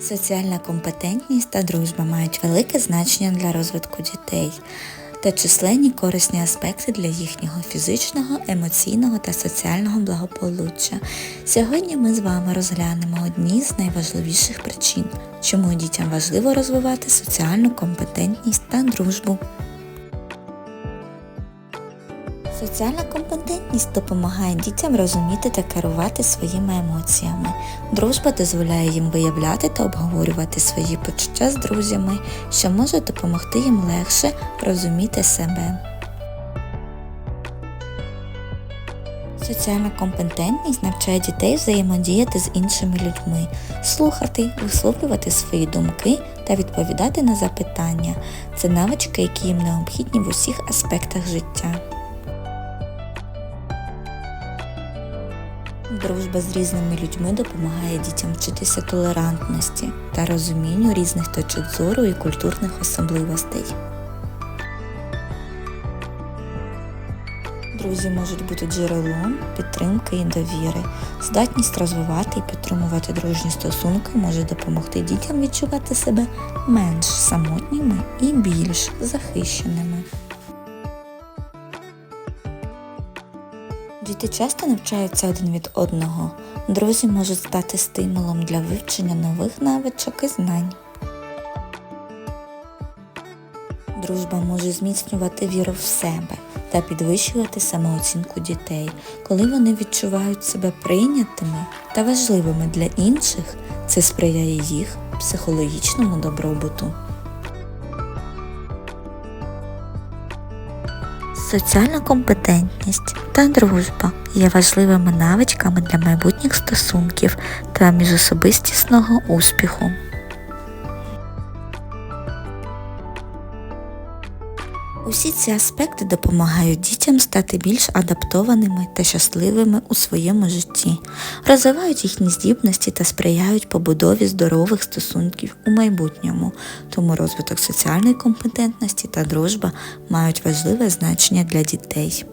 Соціальна компетентність та дружба мають велике значення для розвитку дітей та численні корисні аспекти для їхнього фізичного, емоційного та соціального благополуччя. Сьогодні ми з вами розглянемо одні з найважливіших причин, чому дітям важливо розвивати соціальну компетентність та дружбу. Соціальна компетентність допомагає дітям розуміти та керувати своїми емоціями. Дружба дозволяє їм виявляти та обговорювати свої почуття з друзями, що може допомогти їм легше розуміти себе. Соціальна компетентність навчає дітей взаємодіяти з іншими людьми, слухати, висловлювати свої думки та відповідати на запитання. Це навички, які їм необхідні в усіх аспектах життя. Дружба з різними людьми допомагає дітям вчитися толерантності та розумінню різних точок зору і культурних особливостей. Друзі можуть бути джерелом підтримки і довіри. Здатність розвивати і підтримувати дружні стосунки може допомогти дітям відчувати себе менш самотніми і більш захищеними. Діти часто навчаються один від одного. Друзі можуть стати стимулом для вивчення нових навичок і знань. Дружба може зміцнювати віру в себе та підвищувати самооцінку дітей. Коли вони відчувають себе прийнятими та важливими для інших, це сприяє їх психологічному добробуту. Соціальна компетентність та дружба є важливими навичками для майбутніх стосунків та міжособистісного успіху. Усі ці аспекти допомагають дітям стати більш адаптованими та щасливими у своєму житті, розвивають їхні здібності та сприяють побудові здорових стосунків у майбутньому, тому розвиток соціальної компетентності та дружба мають важливе значення для дітей.